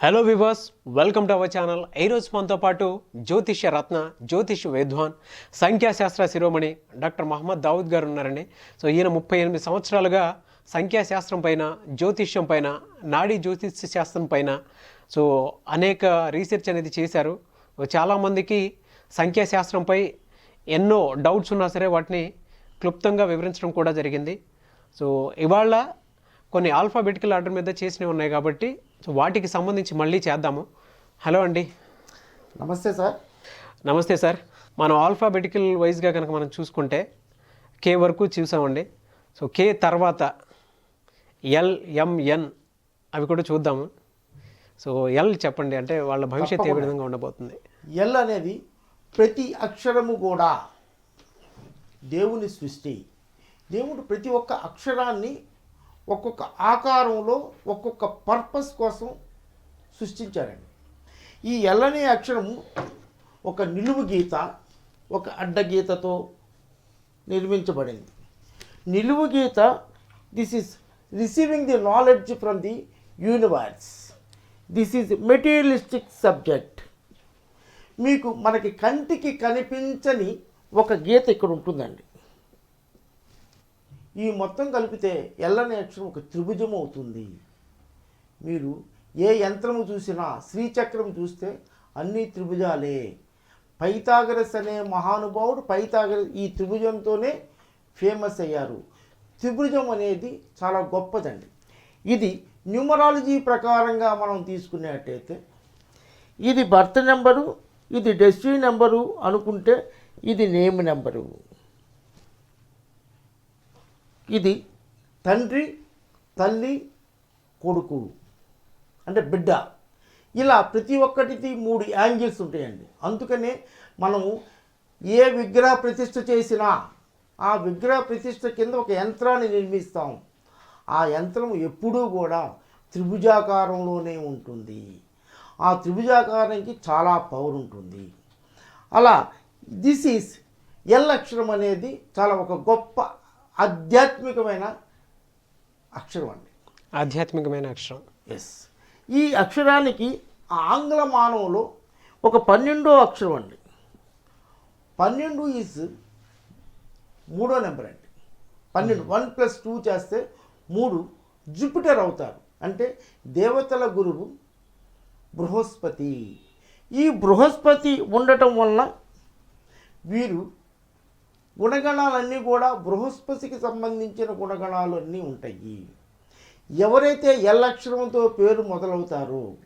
Hello viewers welcome to our channel ఈరోజు మనతో పాటు జ్యోతిష్య రత్న జ్యోతిష్ విద్వాన్ సంఖ్యాశాస్త్ర శిరోమణి డాక్టర్ మహమ్మద్ దావుద్ గారు ఉన్నారండి. సో ఈయన ముప్పై ఎనిమిది సంవత్సరాలుగా సంఖ్యాశాస్త్రం పైన జ్యోతిష్యం పైన నాడీ జ్యోతిష్య శాస్త్రం పైన సో అనేక రీసెర్చ్ అనేది చేశారు. చాలామందికి సంఖ్యాశాస్త్రంపై ఎన్నో డౌట్స్ ఉన్నా సరే వాటిని క్లుప్తంగా వివరించడం కూడా జరిగింది. సో ఇవాళ కొన్ని ఆల్ఫాబెటికల్ ఆర్డర్ మీద చేసినవి ఉన్నాయి కాబట్టి సో వాటికి సంబంధించి మళ్ళీ చేద్దాము. హలో అండి. నమస్తే సార్. నమస్తే సార్. మనం ఆల్ఫాబెటికల్ వైజ్గా కనుక మనం చూసుకుంటే కే వరకు చూసామండి. సో కే తర్వాత ఎల్ ఎంఎన్ అవి కూడా చూద్దాము. సో ఎల్ చెప్పండి అంటే వాళ్ళ భవిష్యత్తు ఏ విధంగా ఉండబోతుంది. ఎల్ అనేది ప్రతి అక్షరము కూడా దేవుని సృష్టి. దేవుడు ప్రతి ఒక్క అక్షరాన్ని ఒక్కొక్క ఆకారంలో ఒక్కొక్క పర్పస్ కోసం సృష్టించారండి. ఈ ఎల్లనే అక్షరము ఒక నిలువు గీత ఒక అడ్డగీతతో నిర్మించబడింది. నిలువు గీత this is receiving the knowledge from the universe this is materialistic subject మీకు మనకి కంటికి కనిపించని ఒక గీత ఇక్కడ ఉంటుందండి. ఈ మొత్తం కలిపితే ఎల్లని అక్షరం ఒక త్రిభుజం అవుతుంది మీరు ఏ యంత్రము చూసినా శ్రీచక్రం చూస్తే అన్ని త్రిభుజాలే. పైతాగరస్ అనే మహానుభావుడు పైతాగర ఈ త్రిభుజంతోనే ఫేమస్ అయ్యారు. త్రిభుజం అనేది చాలా గొప్పదండి. ఇది న్యూమరాలజీ ప్రకారంగా మనం తీసుకునేటైతే ఇది బర్త్ నెంబరు ఇది డెస్టినీ నెంబరు అనుకుంటే ఇది నేమ్ నెంబరు. ఇది తండ్రి తల్లి కొడుకు అంటే బిడ్డ. ఇలా ప్రతి ఒక్కటికి మూడు యాంగిల్స్ ఉంటాయండి. అందుకనే మనము ఏ విగ్రహ ప్రతిష్ఠ చేసినా ఆ విగ్రహ ప్రతిష్ఠ కింద ఒక యంత్రాన్ని నిర్మిస్తాం. ఆ యంత్రం ఎప్పుడూ కూడా త్రిభుజాకారంలోనే ఉంటుంది. ఆ త్రిభుజాకారానికి చాలా పవర్ ఉంటుంది. అలా దిస్ ఈస్ ఎల్ అక్షరం అనేది చాలా ఒక గొప్ప ఆధ్యాత్మికమైన అక్షరం అండి. ఆధ్యాత్మికమైన అక్షరం. ఎస్ ఈ అక్షరానికి ఆంగ్ల మానవులో ఒక పన్నెండో అక్షరం అండి. పన్నెండు ఈజ్ మూడో నెంబర్ అండి. పన్నెండు వన్ ప్లస్ టూ చేస్తే మూడు జూపిటర్ అవుతారు. అంటే దేవతల గురువు బృహస్పతి. ఈ బృహస్పతి ఉండటం వలన వీరు గుణగణాలన్నీ కూడా బృహస్పతికి సంబంధించిన గుణగణాలు అన్నీ ఉంటాయి. ఎవరైతే ఎల్లక్షరంతో పేరు మొదలవుతారో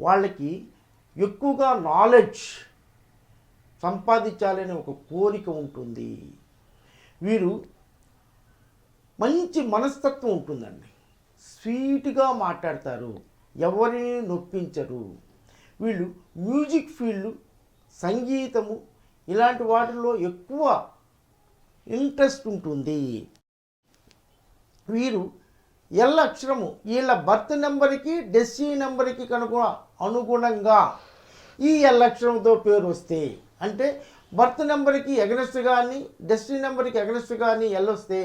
వాళ్ళకి ఎక్కువగా నాలెడ్జ్ సంపాదించాలనే ఒక కోరిక ఉంటుంది. వీరు మంచి మనస్తత్వం ఉంటుందండి. స్వీట్గా మాట్లాడతారు. ఎవరిని నొప్పించరు. వీళ్ళు మ్యూజిక్ ఫీల్డ్ సంగీతము ఇలాంటి వాటిల్లో ఎక్కువ ఇంట్రెస్ట్ ఉంటుంది. వీరు ఎల్ అక్షరము వీళ్ళ బర్త్ నెంబర్కి డెస్టినీ నెంబర్కి కనుక అనుగుణంగా ఈ ఎల్ అక్షరంతో పేరు వస్తే అంటే బర్త్ నెంబర్కి ఎగనెస్ట్ కానీ డెస్టినీ నెంబర్కి ఎగనెస్ట్ కానీ ఎల్ వస్తే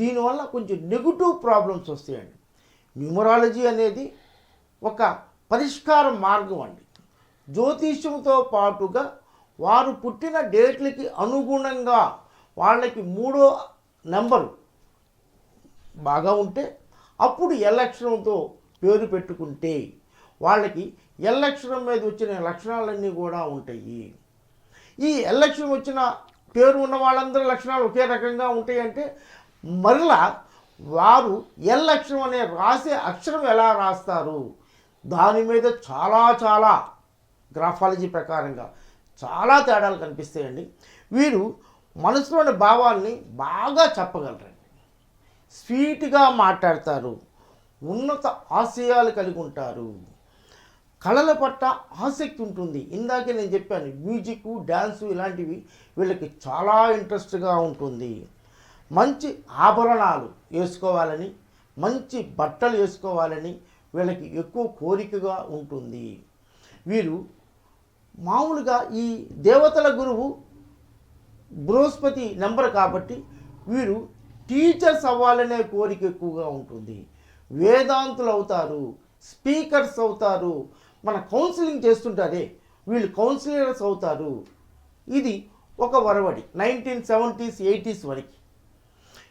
దీనివల్ల కొంచెం నెగిటివ్ ప్రాబ్లమ్స్ వస్తాయండి. న్యూమరాలజీ అనేది ఒక పరిష్కార మార్గం అండి. జ్యోతిష్యంతో పాటుగా వారు పుట్టిన డేట్లకి అనుగుణంగా వాళ్ళకి మూడో నెంబరు బాగా ఉంటే అప్పుడు ఎలక్షన్తో పేరు పెట్టుకుంటే వాళ్ళకి ఎల్లక్షరం మీద వచ్చిన లక్షణాలన్నీ కూడా ఉంటాయి. ఈ ఎలక్షన్ వచ్చిన పేరు ఉన్న వాళ్ళందరి లక్షణాలు ఒకే రకంగా ఉంటాయంటే మరలా వారు ఎల్లక్షణం అనే రాసే అక్షరం ఎలా రాస్తారు? దాని మీద చాలా చాలా గ్రాఫాలజీ ప్రకారంగా చాలా తేడాలు కనిపిస్తాయండి. వీరు మనసులోని భావాల్ని బాగా చెప్పగలరండి. స్వీట్గా మాట్లాడతారు. ఉన్నత ఆశయాలు కలిగి ఉంటారు. కళల పట్ల ఆసక్తి ఉంటుంది. ఇందాకే నేను చెప్పాను మ్యూజిక్ డ్యాన్సు ఇలాంటివి వీళ్ళకి చాలా ఇంట్రెస్ట్గా ఉంటుంది. మంచి ఆభరణాలు వేసుకోవాలని మంచి బట్టలు వేసుకోవాలని వీళ్ళకి ఎక్కువ కోరికగా ఉంటుంది. వీరు మామూలుగా ఈ దేవతల గురువు బృహస్పతి నెంబర్ కాబట్టి వీరు టీచర్స్ అవ్వాలనే కోరిక ఎక్కువగా ఉంటుంది. వేదాంతులు అవుతారు స్పీకర్స్ అవుతారు మన కౌన్సిలింగ్ చేస్తుంటారే వీళ్ళు కౌన్సిలర్స్ అవుతారు. ఇది ఒక వరవడి నైన్టీన్ సెవెంటీస్ ఎయిటీస్ వరకు.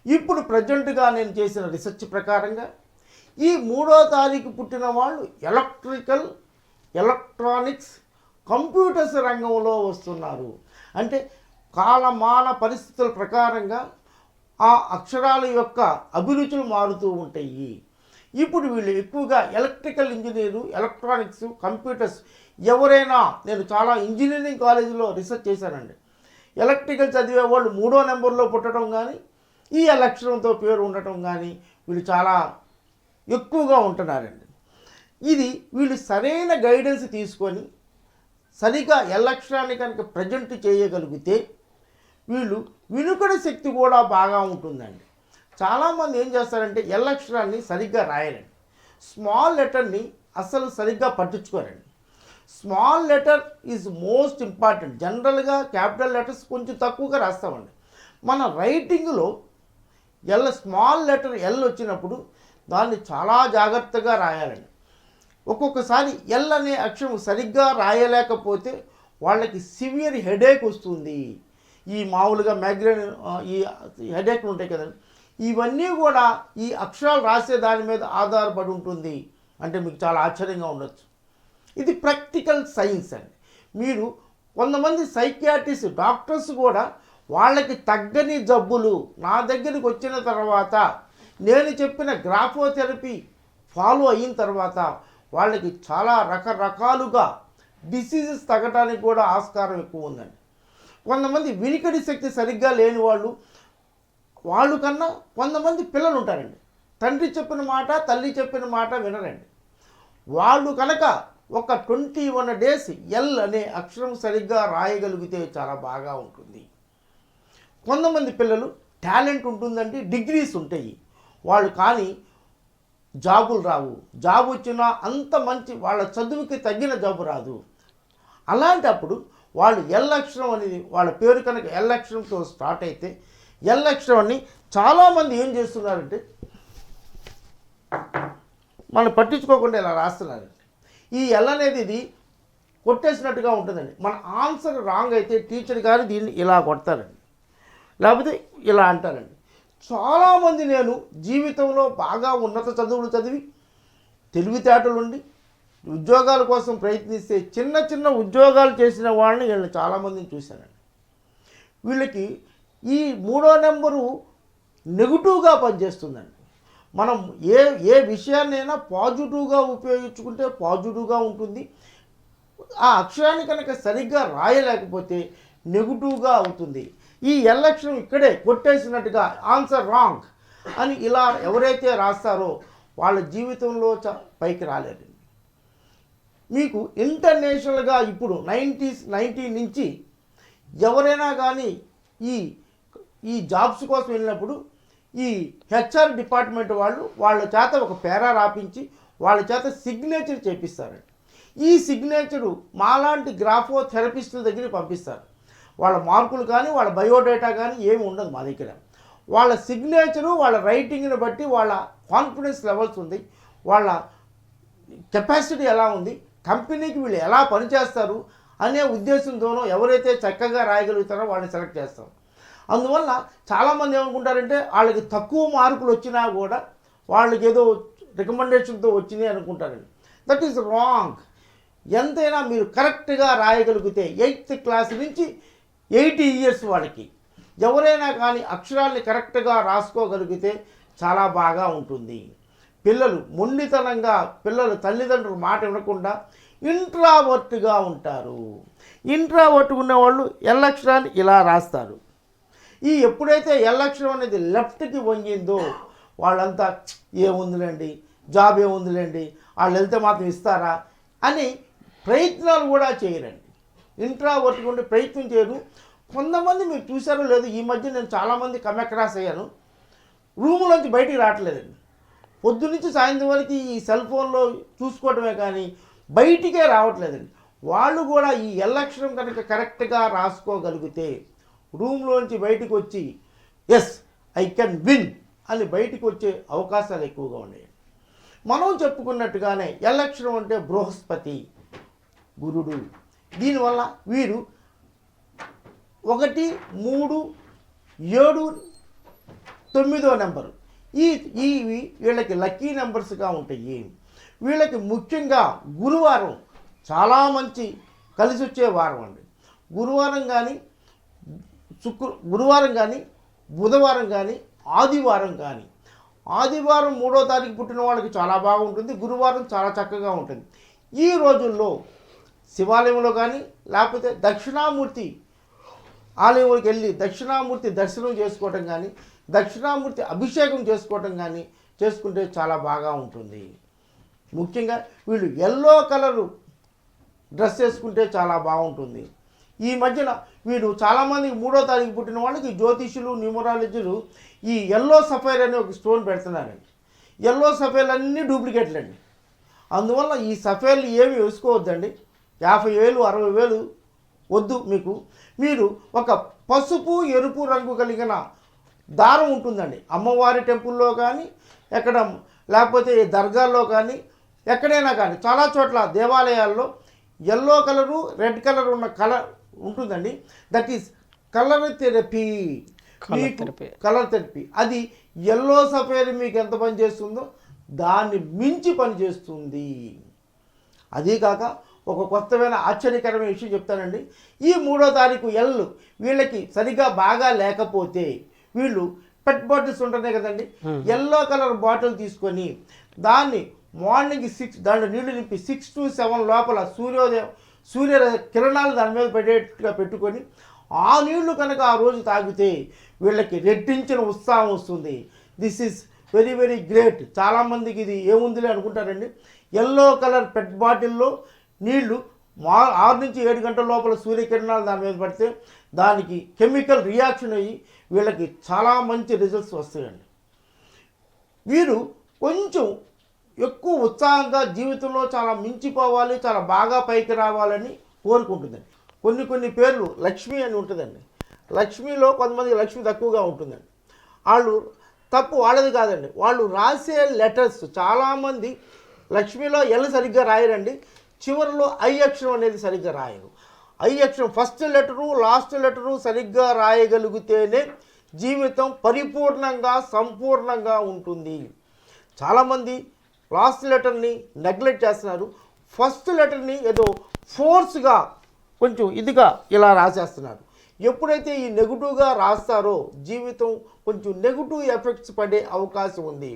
ఇప్పుడు ప్రజెంట్గా నేను చేసిన రీసెర్చ్ ప్రకారంగా ఈ మూడో తారీఖు పుట్టిన వాళ్ళు ఎలక్ట్రికల్ ఎలక్ట్రానిక్స్ కంప్యూటర్స్ రంగంలో వస్తున్నారు. అంటే కాలమాన పరిస్థితుల ప్రకారంగా ఆ అక్షరాల యొక్క అభిరుచులు మారుతూ ఉంటాయి. ఇప్పుడు వీళ్ళు ఎక్కువగా ఎలక్ట్రికల్ ఇంజనీరు ఎలక్ట్రానిక్స్ కంప్యూటర్స్ ఎవరైనా నేను చాలా ఇంజనీరింగ్ కాలేజీలో రీసెర్చ్ చేశానండి. ఎలక్ట్రికల్ చదివే వాళ్ళు మూడో నెంబర్లో పుట్టడం కానీ ఈ అక్షరంతో పేరు ఉండటం కానీ వీళ్ళు చాలా ఎక్కువగా ఉంటున్నారండి. ఇది వీళ్ళు సరైన గైడెన్స్ తీసుకొని సరిగా ఎలక్షరాన్ని కనుక ప్రజెంట్ చేయగలిగితే వీళ్ళు వినుకడ శక్తి కూడా బాగా ఉంటుందండి. చాలామంది ఏం చేస్తారంటే ఎల్లక్షరాన్ని సరిగ్గా రాయరండి. స్మాల్ లెటర్ని అసలు సరిగ్గా పట్టించుకోరండి. Small letter is most important. జనరల్గా క్యాపిటల్ లెటర్స్ కొంచెం తక్కువగా రాస్తామండి. మన రైటింగ్లో ఎల్ స్మాల్ లెటర్ ఎల్ వచ్చినప్పుడు దాన్ని చాలా జాగ్రత్తగా రాయాలండి. ఒక్కొక్కసారి ఎల్ అనే అక్షరం సరిగ్గా రాయలేకపోతే వాళ్ళకి సివియర్ హెడేక్ వస్తుంది. ఈ మామూలుగా మైగ్రేన్ ఈ హెడేక్లు ఉంటాయి కదండి. ఇవన్నీ కూడా ఈ అక్షరాలు రాసే దాని మీద ఆధారపడి ఉంటుంది అంటే మీకు చాలా ఆశ్చర్యంగా ఉండొచ్చు. ఇది ప్రాక్టికల్ సైన్స్ అండి. మీరు కొంతమంది సైకియాట్రిస్ట్ డాక్టర్స్ కూడా వాళ్ళకి తగ్గని జబ్బులు నా దగ్గరికి వచ్చిన తర్వాత నేను చెప్పిన గ్రాఫోథెరపీ ఫాలో అయిన తర్వాత వాళ్ళకి చాలా రకరకాలుగా డిసీజెస్ తగ్గడానికి కూడా ఆస్కారం ఎక్కువ ఉందండి. కొంతమంది వినికిడి శక్తి సరిగ్గా లేని వాళ్ళు వాళ్ళు కన్నా కొంతమంది పిల్లలు ఉంటారండి. తండ్రి చెప్పిన మాట తల్లి చెప్పిన మాట వినరండి. వాళ్ళు కనుక ఒక ట్వంటీ వన్ డేస్ ఎల్ అనే అక్షరం సరిగ్గా రాయగలిగితే చాలా బాగా ఉంటుంది. కొంతమంది పిల్లలు టాలెంట్ ఉంటుందండి డిగ్రీస్ ఉంటాయి. వాళ్ళు కానీ జాబులు రావు. జాబ్ వచ్చినా అంత మంచి వాళ్ళ చదువుకి తగ్గిన జాబు రాదు. అలాంటప్పుడు వాళ్ళు ఎల్లక్షరం అనేది వాళ్ళ పేరు కనుక ఎల్లక్షరంతో స్టార్ట్ అయితే ఎల్ అని చాలామంది ఏం చేస్తున్నారంటే మనం పట్టించుకోకుండా ఇలా రాస్తున్నారండి ఈ ఎల్ అనేది ఇది కొట్టేసినట్టుగా ఉంటుందండి. మన ఆన్సర్ రాంగ్ అయితే టీచర్ గారు దీన్ని ఇలా కొడతారండి. లేకపోతే ఇలా అంటారండి. చాలామంది నేను జీవితంలో బాగా ఉన్నత చదువులు చదివి తెలివితేటలుండి ఉద్యోగాల కోసం ప్రయత్నిస్తే చిన్న చిన్న ఉద్యోగాలు చేసిన వాళ్ళని వీళ్ళని చాలామందిని చూశానండి వీళ్ళకి ఈ మూడో నెంబరు నెగిటివ్గా పనిచేస్తుందండి. మనం ఏ ఏ విషయాన్నైనా పాజిటివ్గా ఉపయోగించుకుంటే పాజిటివ్గా ఉంటుంది. ఆ అక్షరాన్ని కనుక సరిగ్గా రాయలేకపోతే నెగిటివ్గా అవుతుంది. ఈ ఎలక్షన్ ఇక్కడే కొట్టేసినట్టుగా ఆన్సర్ రాంగ్ అని ఇలా ఎవరైతే రాస్తారో వాళ్ళ జీవితంలో చ పైకి రాలేరండి మీకు ఇంటర్నేషనల్గా ఇప్పుడు నైంటీస్ నైంటీ నుంచి ఎవరైనా కానీ ఈ ఈ జాబ్స్ కోసం వెళ్ళినప్పుడు ఈ హెచ్ఆర్ డిపార్ట్మెంట్ వాళ్ళు వాళ్ళ చేత ఒక పేరా రాపించి వాళ్ళ చేత సిగ్నేచర్ చేపిస్తారండి. ఈ సిగ్నేచరు మాలాంటి గ్రాఫో థెరపిస్టుల దగ్గరికి పంపిస్తారు. వాళ్ళ మార్కులు కానీ వాళ్ళ బయోడేటా కానీ ఏమి ఉండదు మా దగ్గర. వాళ్ళ సిగ్నేచరు వాళ్ళ రైటింగ్ని బట్టి వాళ్ళ కాన్ఫిడెన్స్ లెవెల్స్ ఉంది. వాళ్ళ కెపాసిటీ ఎలా ఉంది? కంపెనీకి వీళ్ళు ఎలా పనిచేస్తారు అనే ఉద్దేశంతోనో ఎవరైతే చక్కగా రాయగలుగుతారో వాళ్ళని సెలెక్ట్ చేస్తాం. అందువల్ల చాలామంది ఏమనుకుంటారంటే వాళ్ళకి తక్కువ మార్కులు వచ్చినా కూడా వాళ్ళకి ఏదో రికమెండేషన్తో వచ్చినాయి అనుకుంటారండి. That is wrong. ఎంతైనా మీరు కరెక్ట్గా రాయగలిగితే ఎయిత్ క్లాస్ నుంచి ఎయిటీ ఇయర్స్ వాళ్ళకి ఎవరైనా కానీ అక్షరాల్ని కరెక్ట్గా రాసుకోగలిగితే చాలా బాగా ఉంటుంది. పిల్లలు మొండితనంగా పిల్లలు తల్లిదండ్రులు మాట వినకుండా ఇంట్రావర్ట్గా ఉంటారు. ఇంట్రావర్ట్ ఉన్నవాళ్ళు ఎల్లక్షరాన్ని ఇలా రాస్తారు. ఈ ఎప్పుడైతే ఎల్లక్షరం అనేది లెఫ్ట్కి వంగిందో వాళ్ళంతా ఏముందిలేండి జాబ్ ఏముందిలేండి వాళ్ళు వెళ్తే మాత్రం ఇస్తారా అని ప్రయత్నాలు కూడా చేయరండి. ఇంట్రా ఉండే ప్రయత్నం చేయరు. కొంతమంది మీరు చూసారో లేదు ఈ మధ్య నేను చాలామంది కమెక్రాస్ అయ్యాను. రూములోంచి బయటికి రావట్లేదండి. పొద్దునుంచి సాయంత్రం వరకు ఈ సెల్ ఫోన్లో చూసుకోవడమే కానీ బయటికే రావట్లేదండి. వాళ్ళు కూడా ఈ ఎల్లక్షరం కనుక కరెక్ట్గా రాసుకోగలిగితే రూమ్లోంచి బయటకు వచ్చి ఎస్ ఐ కెన్ విన్ అని బయటకు వచ్చే అవకాశాలు ఎక్కువగా ఉన్నాయి. మనం చెప్పుకున్నట్టుగానే ఎల్లక్షరం అంటే బృహస్పతి గురుడు. దీనివల్ల వీరు ఒకటి మూడు ఏడు తొమ్మిదో నెంబరు. ఈ ఇవి వీళ్ళకి లక్కీ నెంబర్స్గా ఉంటాయి. వీళ్ళకి ముఖ్యంగా గురువారం చాలా మంచి కలిసి వచ్చే వారం అండి. గురువారం కానీ శుక్ర గురువారం కానీ బుధవారం కానీ ఆదివారం కానీ ఆదివారం మూడో తారీఖు పుట్టిన వాళ్ళకి చాలా బాగుంటుంది. గురువారం చాలా చక్కగా ఉంటుంది. ఈ రోజుల్లో శివాలయంలో కానీ లేకపోతే దక్షిణామూర్తి ఆలయంలోకి వెళ్ళి దక్షిణామూర్తి దర్శనం చేసుకోవటం కానీ దక్షిణామూర్తి అభిషేకం చేసుకోవటం కానీ చేసుకుంటే చాలా బాగా ఉంటుంది. ముఖ్యంగా వీళ్ళు ఎల్లో కలరు డ్రెస్ వేసుకుంటే చాలా బాగుంటుంది. ఈ మధ్యన వీడు చాలామందికి మూడో తారీఖు పుట్టిన వాళ్ళకి జ్యోతిషులు న్యూమరాలజీలు ఈ ఎల్లో సఫైర్ అనే ఒక స్టోన్ పెడుతున్నారండి. ఎల్లో సఫైర్లు అన్నీ డూప్లికేట్లు అండి అందువల్ల ఈ సఫైర్లు ఏమి వేసుకోవద్దండి. యాభై వేలు అరవై వేలు వద్దు మీకు. మీరు ఒక పసుపు ఎరుపు రంగు కలిగిన దారం ఉంటుందండి. అమ్మవారి టెంపుల్లో కానీ ఎక్కడ లేకపోతే దర్గాల్లో కానీ ఎక్కడైనా కానీ చాలా చోట్ల దేవాలయాల్లో ఎల్లో కలరు రెడ్ కలర్ ఉన్న కలర్ ఉంటుందండి. That is colour therapy. Colour therapy అది ఎల్లో సఫేర్ మీకు ఎంత పని చేస్తుందో దాన్ని మించి పనిచేస్తుంది అదీ కాక ఒక కొత్తమైన ఆశ్చర్యకరమైన విషయం చెప్తానండి. ఈ మూడో తారీఖు ఎల్ వీళ్ళకి సరిగా బాగా లేకపోతే వీళ్ళు పెట్ బాటిల్స్ ఉంటున్నాయి కదండి. ఎల్లో కలర్ బాటిల్ తీసుకొని దాన్ని మార్నింగ్ సిక్స్ దాంట్లో నీళ్ళు నింపి సిక్స్ టు సెవెన్ లోపల సూర్యోదయం సూర్య కిరణాలు దాని మీద పడేట్టుగా పెట్టుకొని ఆ నీళ్ళు కనుక ఆ రోజు తాగితే వీళ్ళకి రెట్టించిన ఉత్సాహం వస్తుంది. This is very very great చాలామందికి ఇది ఏముందిలే అనుకుంటారండి. ఎల్లో కలర్ పెట్ బాటిల్లో నీళ్ళు మా ఆరు నుంచి ఏడు గంటల లోపల సూర్యకిరణాలు దాని మీద పడితే దానికి కెమికల్ రియాక్షన్ అయ్యి వీళ్ళకి చాలా మంచి రిజల్ట్స్ వస్తాయండి. వీరు కొంచెం ఎక్కువ ఉత్సాహంగా జీవితంలో చాలా మించిపోవాలి చాలా బాగా పైకి రావాలని కోరుకుంటుందండి. కొన్ని కొన్ని పేర్లు లక్ష్మి అని ఉంటుందండి. లక్ష్మిలో కొంతమంది లక్ష్మి తక్కువగా ఉంటుందండి. వాళ్ళు తప్పు వాళ్ళది కాదండి. వాళ్ళు రాసే లెటర్స్ చాలామంది లక్ష్మిలో ఎల్ సరిగ్గా రాయరండి. చివరిలో ఐ అక్షరం అనేది సరిగ్గా రాయరు. ఐ అక్షరం ఫస్ట్ లెటరు లాస్ట్ లెటరు సరిగ్గా రాయగలిగితేనే జీవితం పరిపూర్ణంగా సంపూర్ణంగా ఉంటుంది. చాలామంది లాస్ట్ లెటర్ని నెగ్లెక్ట్ చేస్తున్నారు. ఫస్ట్ లెటర్ని ఏదో ఫోర్స్గా కొంచెం ఇదిగా ఇలా రాసేస్తున్నారు. ఎప్పుడైతే ఈ నెగిటివ్గా రాస్తారో జీవితం కొంచెం నెగిటివ్ ఎఫెక్ట్స్ పడే అవకాశం ఉంది.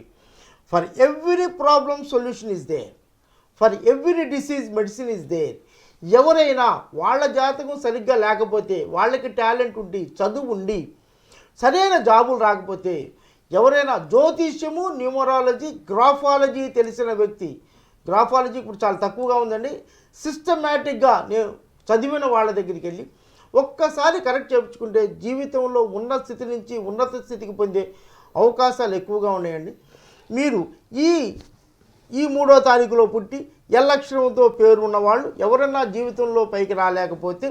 For every problem solution is there for every disease medicine is there ఎవరైనా వాళ్ళ జాతకం సరిగ్గా లేకపోతే వాళ్ళకి టాలెంట్ ఉండి చదువు ఉండి సరైన జాబులు రాకపోతే ఎవరైనా జ్యోతిష్యము న్యూమరాలజీ గ్రాఫాలజీ తెలిసిన వ్యక్తి గ్రాఫాలజీ ఇప్పుడు చాలా తక్కువగా ఉందండి సిస్టమేటిక్గా నేను చదివిన వాళ్ళ దగ్గరికి వెళ్ళి ఒక్కసారి కరెక్ట్ చేయించుకుంటే జీవితంలో ఉన్న స్థితి నుంచి ఉన్నత స్థితికి పొందే అవకాశాలు ఎక్కువగా ఉన్నాయండి. మీరు ఈ ఈ మూడో తారీఖులో పుట్టి ఎల్లక్షరంతో పేరు ఉన్న వాళ్ళు ఎవరన్నా జీవితంలో పైకి రాలేకపోతే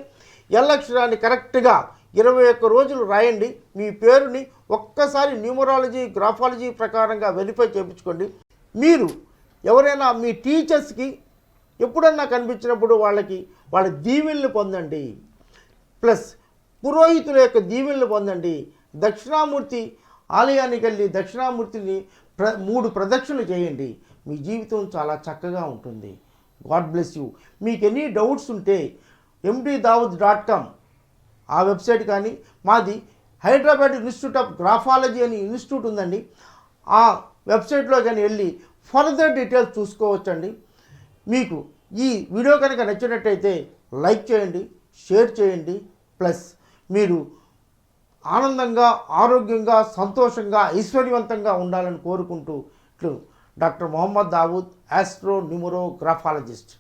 ఎల్లక్షరాన్ని కరెక్ట్గా ఇరవై ఒక్క రోజులు రాయండి. మీ పేరుని ఒక్కసారి న్యూమరాలజీ గ్రాఫాలజీ ప్రకారంగా వెరిఫై చేయించుకోండి. మీరు ఎవరైనా మీ టీచర్స్కి ఎప్పుడన్నా కనిపించినప్పుడు వాళ్ళకి వాళ్ళ దీవెనలు పొందండి. ప్లస్ పురోహితుల యొక్క దీవెనలు పొందండి. దక్షిణామూర్తి ఆలయానికి వెళ్ళి దక్షిణామూర్తిని ప్ర మూడు ప్రదక్షిణలు చేయండి. మీ జీవితం చాలా చక్కగా ఉంటుంది. గాడ్ బ్లెస్ యూ మీకు ఎనీ డౌట్స్ ఉంటే ఎండి దావుద్ డాట్ కామ్ ఆ వెబ్సైట్ కానీ మాది హైదరాబాద్ ఇన్స్టిట్యూట్ ఆఫ్ గ్రాఫాలజీ అని ఇన్స్టిట్యూట్ ఉందండి. ఆ వెబ్సైట్లో కానీ వెళ్ళి ఫర్దర్ డీటెయిల్స్ చూసుకోవచ్చండి. మీకు ఈ వీడియో కనుక నచ్చినట్టయితే లైక్ చేయండి షేర్ చేయండి. ప్లస్ మీరు ఆనందంగా ఆరోగ్యంగా సంతోషంగా ఐశ్వర్యవంతంగా ఉండాలని కోరుకుంటూ ఇట్లు doctor Mohammed Dawood astro numero graphologist